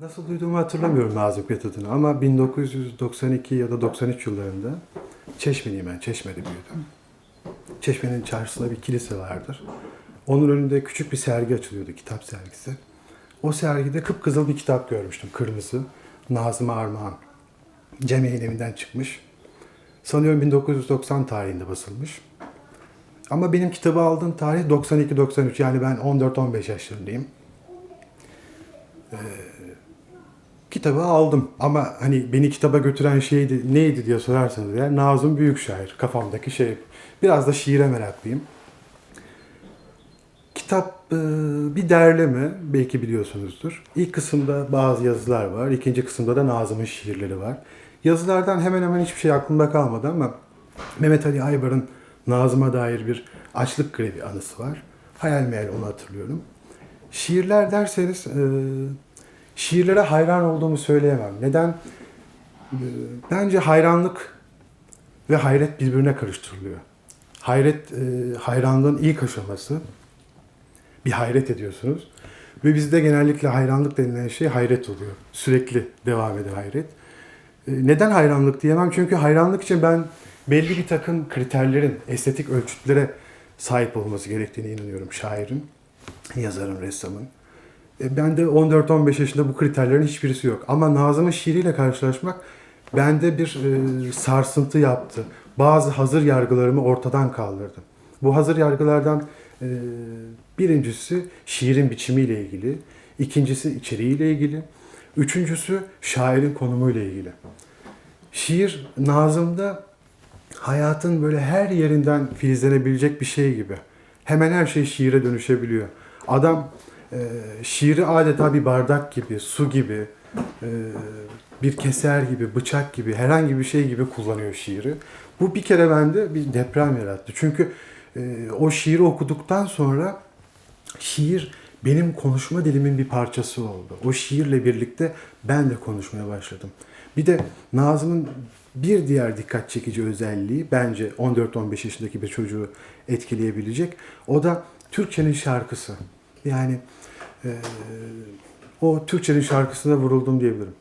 Nasıl duyduğumu hatırlamıyorum Nazım Hikmet adını ama 1992 ya da 93 yıllarında Çeşmeliyim ben, Çeşme'de büyüdüm. Çeşme'nin çarşısında bir kilise vardır. Onun önünde küçük bir sergi açılıyordu, kitap sergisi. O sergide kıpkızıl bir kitap görmüştüm, kırmızı. Nazım Armağan. Cem Evi'nden çıkmış. Sanıyorum 1990 tarihinde basılmış. Ama benim kitabı aldığım tarih 92-93 yani ben 14-15 yaşlarındayım. Kitabı aldım ama hani beni kitaba götüren şeydi neydi diye sorarsanız eğer Nazım Büyükşair kafamdaki şey. Biraz da şiire meraklıyım. Kitap e, bir derleme belki biliyorsunuzdur. İlk kısımda bazı yazılar var. ikinci kısımda da Nazım'ın şiirleri var. Yazılardan hemen hemen hiçbir şey aklımda kalmadı ama Mehmet Ali Aybar'ın Nazım'a dair bir açlık grevi anısı var. Hayal meyal onu hatırlıyorum. Şiirler derseniz e, şiirlere hayran olduğumu söyleyemem. Neden? E, bence hayranlık ve hayret birbirine karıştırılıyor. Hayret, e, hayranlığın ilk aşaması. Bir hayret ediyorsunuz. Ve bizde genellikle hayranlık denilen şey hayret oluyor. Sürekli devam eden hayret. E, Neden hayranlık diyemem? Çünkü hayranlık için ben belli bir takım kriterlerin, estetik ölçütlere sahip olması gerektiğine inanıyorum şairin, yazarın, ressamın. E, Ben de 14-15 yaşında bu kriterlerin hiçbirisi yok. Ama Nazım'ın şiiriyle karşılaşmak bende bir e, sarsıntı yaptı. Bazı hazır yargılarımı ortadan kaldırdı. Bu hazır yargılardan e, birincisi şiirin biçimiyle ilgili, ikincisi içeriğiyle ilgili, üçüncüsü şairin konumuyla ilgili. Şiir Nazım'da hayatın böyle her yerinden filizlenebilecek bir şey gibi. Hemen her şey şiire dönüşebiliyor. Adam e, şiiri adeta bir bardak gibi, su gibi, e, bir keser gibi, bıçak gibi, herhangi bir şey gibi kullanıyor şiiri. Bu bir kere bende bir deprem yarattı. Çünkü e, o şiiri okuduktan sonra şiir benim konuşma dilimin bir parçası oldu. O şiirle birlikte ben de konuşmaya başladım. Bir de Nazım'ın bir diğer dikkat çekici özelliği bence 14-15 yaşındaki bir çocuğu etkileyebilecek. O da Türkçenin şarkısı. Yani e, o Türkçenin şarkısına vuruldum diyebilirim.